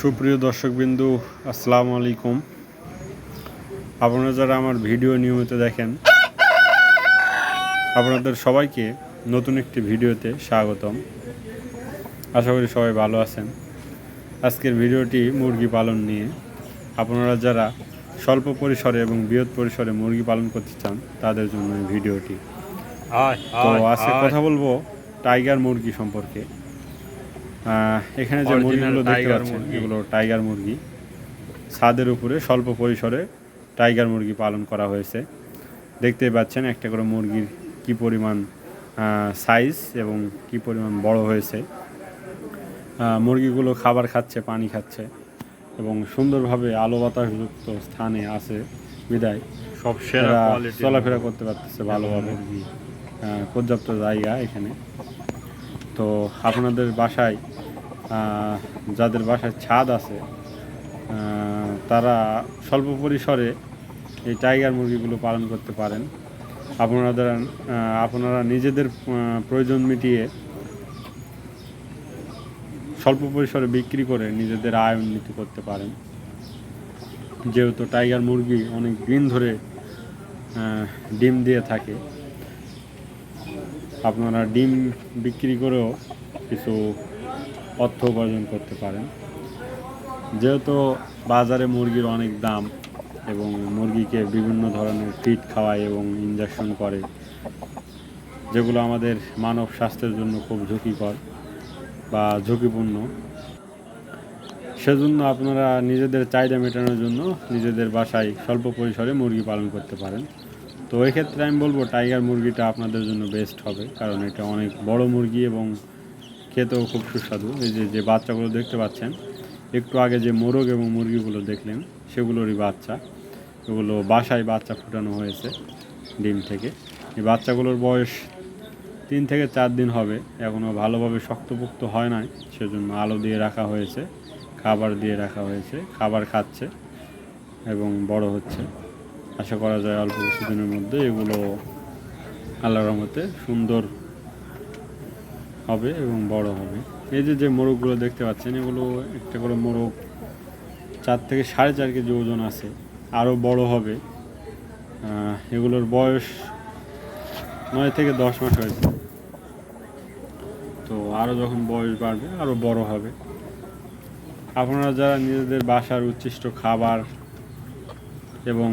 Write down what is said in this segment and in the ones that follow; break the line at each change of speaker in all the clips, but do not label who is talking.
সুপ্রিয় দর্শকবিন্দু আসসালামু আলাইকুম। আপনারা যারা আমার ভিডিও নিয়মিত দেখেন আপনাদের সবাইকে নতুন একটি ভিডিওতে স্বাগতম। আশা করি সবাই ভালো আছেন। আজকের ভিডিওটি মুরগি পালন নিয়ে। আপনারা যারা স্বল্প পরিসরে এবং বৃহৎ পরিসরে মুরগি পালন করতে চান তাদের জন্য এই ভিডিওটি। তো আজকে কথা বলব টাইগার মুরগি সম্পর্কে। এখানে যে মুরগিগুলো দেখতে
টাইগার
পাচ্ছেন
মুরগি।
এগুলো টাইগার মুরগি। ছাদের উপরে স্বল্প পরিসরে টাইগার মুরগি পালন করা হয়েছে। দেখতেই পাচ্ছেন একটা করে মুরগির কি পরিমাণ সাইজ এবং কি পরিমাণ বড় হয়েছে। মুরগিগুলো খাবার খাচ্ছে পানি খাচ্ছে এবং সুন্দরভাবে আলো বাতাসযুক্ত স্থানে আছে। বিদায়।
সব সেরা
চলাফেরা করতে পারতেছে ভালোভাবে। পর্যাপ্ত জায়গা এখানে। তো আপনাদের বাসায় যাদের বাসায় ছাদ আছে তারা স্বল্প পরিসরে এই টাইগার মুরগিগুলো পালন করতে পারেন। আপনারা আপনারা নিজেদের প্রয়োজন মিটিয়ে স্বল্প পরিসরে বিক্রি করে নিজেদের আয় উন্নতি করতে পারেন। যেহেতু টাইগার মুরগি অনেক দিন ধরে ডিম দিয়ে থাকে আপনারা ডিম বিক্রি করেও কিছু অর্থ উপার্জন করতে পারেন। যেহেতু বাজারে মুরগির অনেক দাম এবং মুরগিকে বিভিন্ন ধরনের ফিট খাওয়ায় এবং ইঞ্জেকশন করে, যেগুলো আমাদের মানব স্বাস্থ্যের জন্য খুব ঝুঁকিকর বা ঝুঁকিপূর্ণ। সেজন্য আপনারা নিজেদের চাহিদা মেটানোর জন্য নিজেদের বাসায় স্বল্প পরিসরে মুরগি পালন করতে পারেন। তো এক্ষেত্রে আমি বলব টাইগার মুরগিটা আপনাদের জন্য বেস্ট হবে, কারণ এটা অনেক বড় মুরগি এবং খেতেও খুব সুস্বাদু। এই যে যে বাচ্চাগুলো দেখতে পাচ্ছেন, একটু আগে যে মোরগ এবং মুরগিগুলো দেখলেন, সেগুলোরই বাচ্চা। এগুলো বাসায় বাচ্চা ফুটানো হয়েছে ডিম থেকে। এই বাচ্চাগুলোর বয়স তিন থেকে চার দিন হবে এখনও ভালোভাবে শক্তপোক্ত হয় নাই, সেজন্য আলো দিয়ে রাখা হয়েছে, খাবার দিয়ে রাখা হয়েছে, খাবার খাচ্ছে এবং বড় হচ্ছে। আশা করা যায় অল্প কিছুদিনের মধ্যে এগুলো আল্লাহর রহমতে সুন্দর হবে এবং বড় হবে। এই যে যে মোরগগুলো দেখতে পাচ্ছেন, এগুলো একটা করে মোরগ, চার থেকে সাড়ে চার কেজি ওজন আছে, আরও বড় হবে। এগুলোর বয়স নয় থেকে দশ মাস হয়েছে। তো আরও যখন বয়স বাড়বে, আরও বড় হবে। আপনারা যারা নিজেদের বাসার উচ্ছিষ্ট খাবার এবং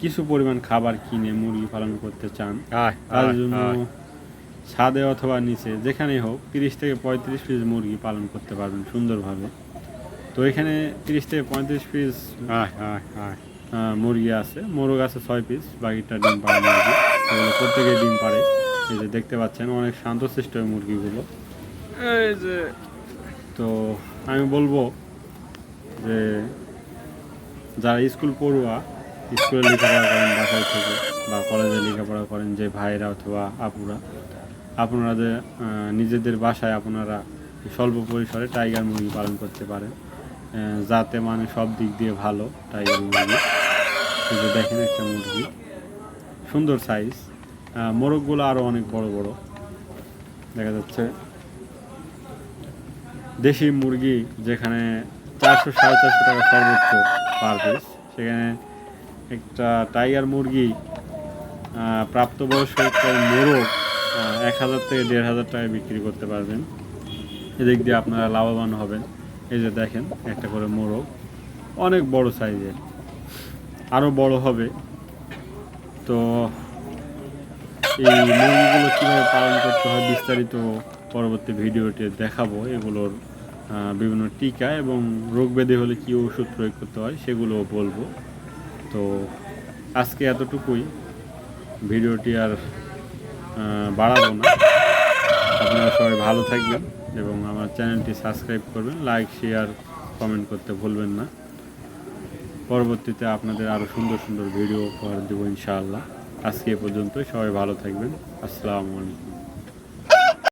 কিছু পরিমাণ খাবার কিনে মুরগি পালন করতে চান
আয়
তার জন্য ছাদে অথবা নিচে যেখানেই হোক তিরিশ থেকে পঁয়ত্রিশ পিস মুরগি পালন করতে পারবেন সুন্দরভাবে। তো এখানে তিরিশ থেকে পঁয়ত্রিশ পিস
আয় আয় আয়।
আহ, মুরগি আছে মোরগ আছে ছয় পিস বাকিটা ডিম পাড়ে মুরগি। এগুলো প্রত্যেকে ডিম পাড়ে। এই যে দেখতে পাচ্ছেন অনেক শান্তশিষ্ট মুরগিগুলো।
এই যে।
তো আমি বলব যে যারা স্কুল পড়ুয়া স্কুলে লেখাপড়া করেন, বাসায় থেকে বা কলেজে লেখাপড়া করেন, যে ভাইরা অথবা আপুরা আপনারা যে নিজেদের বাসায় আপনারা স্বল্প পরিসরে টাইগার মুরগি পালন করতে পারেন যাতে মানে সব দিক দিয়ে ভালো টাইগার মুরগি। যে দেখেন একটা মুরগি, সুন্দর সাইজ মোরগগুলো আরও অনেক বড় বড়। দেখা যাচ্ছে দেশি মুরগি যেখানে চারশো সাড়ে চারশো টাকা সর্বোচ্চ পার পিস সেখানে একটা টাইগার মুরগি প্রাপ্তবয়স্ক একটা মোরগ এক হাজার থেকে দেড় হাজার টাকায় বিক্রি করতে পারবেন। এদিক দিয়ে আপনারা লাভবান হবেন। এই যে দেখেন, একটা করে মোরগ। অনেক বড় সাইজের। আরও বড় হবে। তো এই মুরগিগুলো কীভাবে পালন করতে হয় বিস্তারিত পরবর্তী ভিডিওতে দেখাবো। এগুলোর বিভিন্ন টিকা এবং রোগ ব্যাধি হলে কী ওষুধ প্রয়োগ করতে হয় সেগুলোও বলব। তো আজকে এতটুকুই। ভিডিওটি আর বাড়াবো না। আপনারা সবাই ভালো থাকবেন এবং আমার চ্যানেলটি সাবস্ক্রাইব করবেন, লাইক, শেয়ার, কমেন্ট করতে ভুলবেন না। পরবর্তীতে আপনাদের আরও সুন্দর সুন্দর ভিডিও উপহার দেবো ইনশাআল্লাহ। আজকে এ পর্যন্ত সবাই ভালো থাকবেন। আসসালামু আলাইকুম।